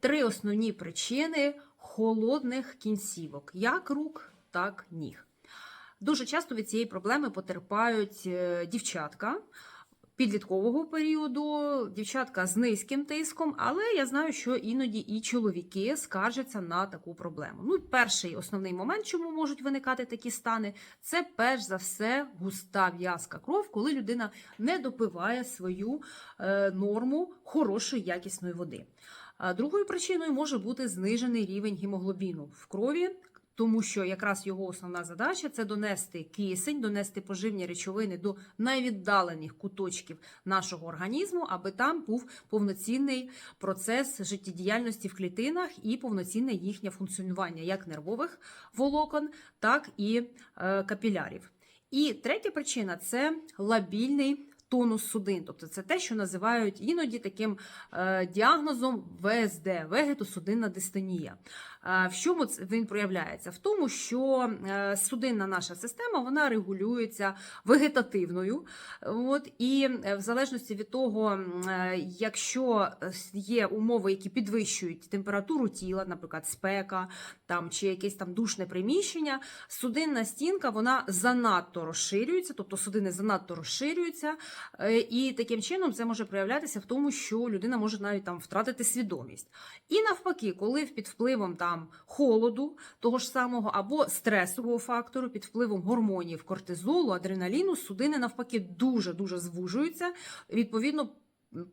три основні причини холодних кінцівок, як рук, так ніг. Дуже часто від цієї проблеми потерпають е, дівчатка підліткового періоду, дівчатка з низьким тиском, але я знаю, що іноді і чоловіки скаржаться на таку проблему. Ну, перший основний момент, чому можуть виникати такі стани, це перш за все густа в'язка кров, коли людина не допиває свою е, норму хорошої якісної води. Другою причиною може бути знижений рівень гемоглобіну в крові. Тому що якраз його основна задача це донести кисень, донести поживні речовини до найвіддалених куточків нашого організму, аби там був повноцінний процес життєдіяльності в клітинах і повноцінне їхнє функціонування як нервових волокон, так і е, капілярів. І третя причина це лабільний. Тонус судин, тобто це те, що називають іноді таким е, діагнозом ВСД вегетосудинна дистонія. Е, в чому він проявляється? В тому, що е, судинна наша система вона регулюється вегетативною. От, і в залежності від того, якщо є умови, які підвищують температуру тіла, наприклад, спека там, чи якесь там душне приміщення, судинна стінка вона занадто розширюється, тобто судини занадто розширюються. Е, І таким чином це може проявлятися в тому, що людина може навіть там втратити свідомість. І навпаки, коли під впливом там холоду, того ж самого, або стресового фактору, під впливом гормонів кортизолу, адреналіну, судини навпаки дуже дуже звужуються. Відповідно.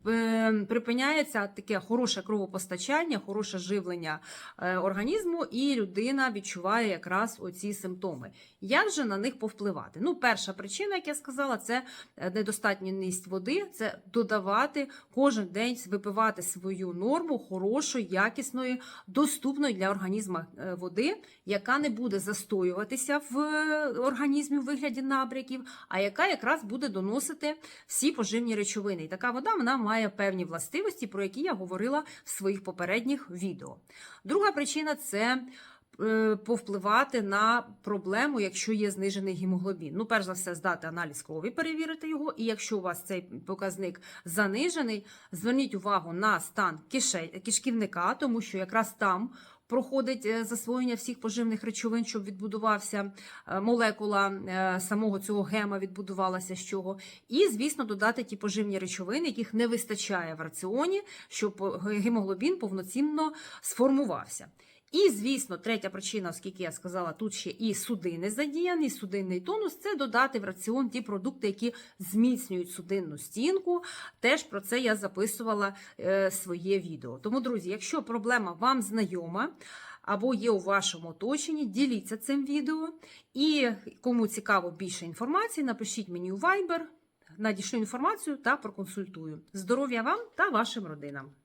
Е, Припиняється таке хороше кровопостачання, хороше живлення е, організму, і людина відчуває якраз оці симптоми. Як же на них повпливати? Ну, перша причина, як я сказала, це е, недостатність води, це додавати кожен день, випивати свою норму хорошої, якісної, доступної для організму води, яка не буде застоюватися в організмі в вигляді набряків, а яка якраз буде доносити всі поживні речовини. І така вода вона має певні властивості, про які я говорила в своїх попередніх відео. Друга причина це е, повпливати на проблему, якщо є знижений гемоглобін. Ну, перш за все, здати аналіз крові, перевірити його. І якщо у вас цей показник занижений, зверніть увагу на стан кишківника, тому що якраз там. Проходить е, засвоєння всіх поживних речовин, щоб відбудувався е, молекула е, самого цього гема, відбудувалася з чого. І, звісно, додати ті поживні речовини, яких не вистачає в раціоні, щоб гемоглобін повноцінно сформувався. І, звісно, третя причина, оскільки я сказала, тут ще і судини задіяні, судинний тонус це додати в раціон ті продукти, які зміцнюють судинну стінку. Теж про це я записувала е, своє відео. Тому, друзі, якщо проблема вам знайома, або є у вашому оточенні, діліться цим відео. І кому цікаво більше інформації, напишіть мені у Viber, надішлю інформацію та проконсультую. Здоров'я вам та вашим родинам!